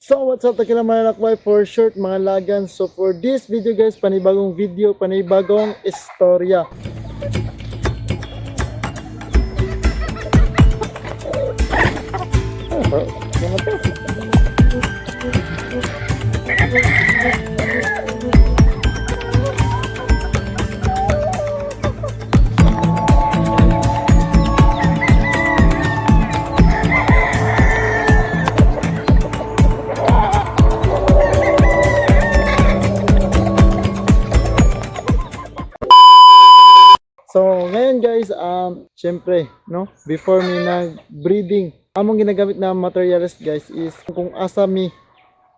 So what's up takila mga lakbay? For short mga lagan. So for this video guys panibagong video panibagong istorya So ngayon guys um syempre no before me nag breeding among ginagamit na materials guys is kung asa mi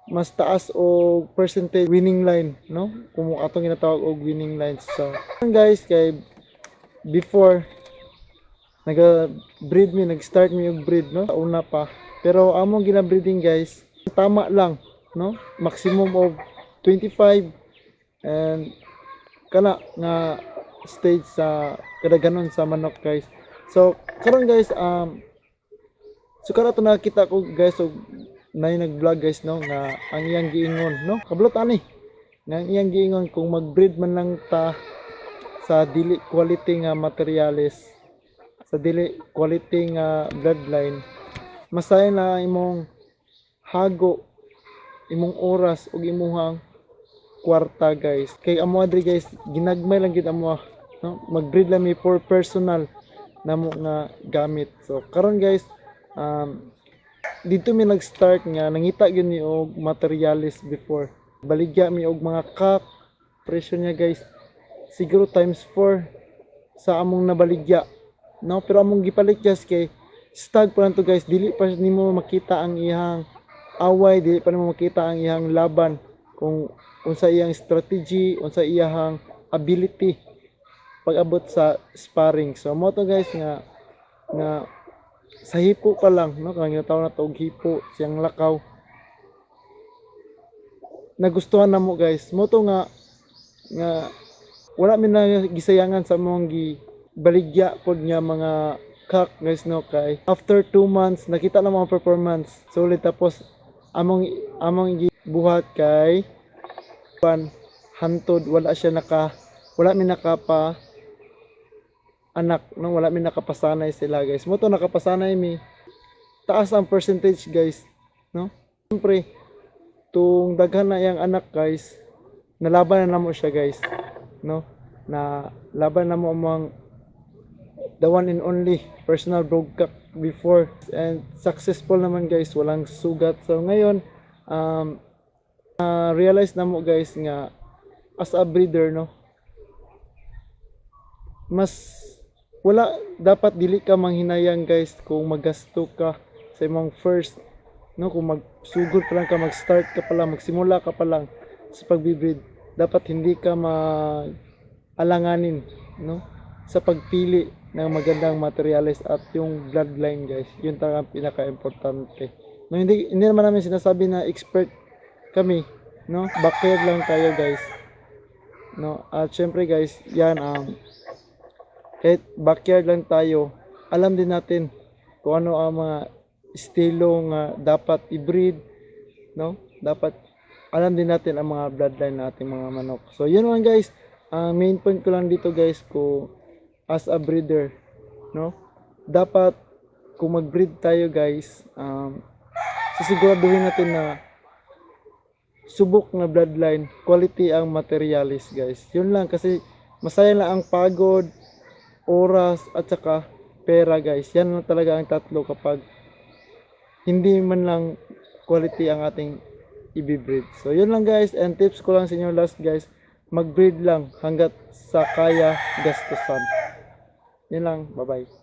mas taas o percentage winning line no? Kung atong ginatawag og winning lines so guys kay before naga breed mi nag start mi og breed no? Una pa. Pero among ginabreeding guys tama lang no? Maximum of 25 and kana nga stage sa kada ganon sa manok guys. So karon guys um so karon to nakita ko guys og nay nag-vlog guys no nga ang iyang giingon no? Kablot ani? Nga ang iyang giingon kung mag-breed man lang ta sa dili quality nga materials sa dili quality nga bloodline masaya na imong hago imong oras ug imong kwarta guys. Kay amo adri guys ginagmay lang gid amo no? Mag-breed lang mi for personal namo nga gamit. So karon guys um dito mi nag-start nga nangita gyud mi og materials before. Baligya mi og mga cup presyo niya guys siguro times 4 sa among nabaligya. No? Pero among gipalit just kay stag pa lang to guys dili pa nimo makita ang iyang away dili pa nimo makita ang iyang laban kung unsa iyang strategy unsa iyang ability pag-abot sa sparring. So mo to guys nga nga sa hipo pa lang no kang ginatawag na to hipo siyang lakaw. Nagustuhan na mo guys. Mo to nga nga wala mi na gisayangan sa mong gi baligya pod nga mga kak guys no kay after 2 months nakita na mga performance. Solid tapos among among buhat kay pan hantod wala siya naka wala mi nakapa anak no wala mi nakapasanay sila guys. Mo to nakapasanay mi. Taas ang percentage guys no? Siyempre tung daghan na yang anak guys nalaban na namo siya guys no? Na laban na mo among the one and only personal broadcast before. And successful naman guys walang sugat. So ngayon um uh, realize na mo guys nga as a breeder no? Mas wala dapat dili ka manghinayang guys kung magasto ka sa imong first no kung magsugod pa lang ka mag-start ka pa lang magsimula ka pa lang sa pagbibreed dapat hindi ka mag alanganin no sa pagpili ng magandang materials at yung bloodline guys. Yun talaga ang pinaka-importante. No hindi hindi naman namin sinasabi na expert kami no? Backyard lang tayo guys. No at syempre guys yan um kahit backyard lang tayo alam din natin kung ano ang mga estilo nga dapat i-breed no? Dapat alam din natin ang mga bloodline nating mga manok. So yun lang guys. Ang main point ko lang dito guys ko as a breeder no? Dapat kung mag-breed tayo guys um, sisiguraduhin natin na subok na bloodline quality ang materialis guys. Yun lang kasi masaya lang ang pagod oras at saka pera guys. Yan lang talaga ang tatlo kapag hindi man lang quality ang ating ibibreed so yun lang guys. And tips ko lang sa inyo last guys. Mag-breed lang hanggat sa kaya gastusan. Yun lang. Bye bye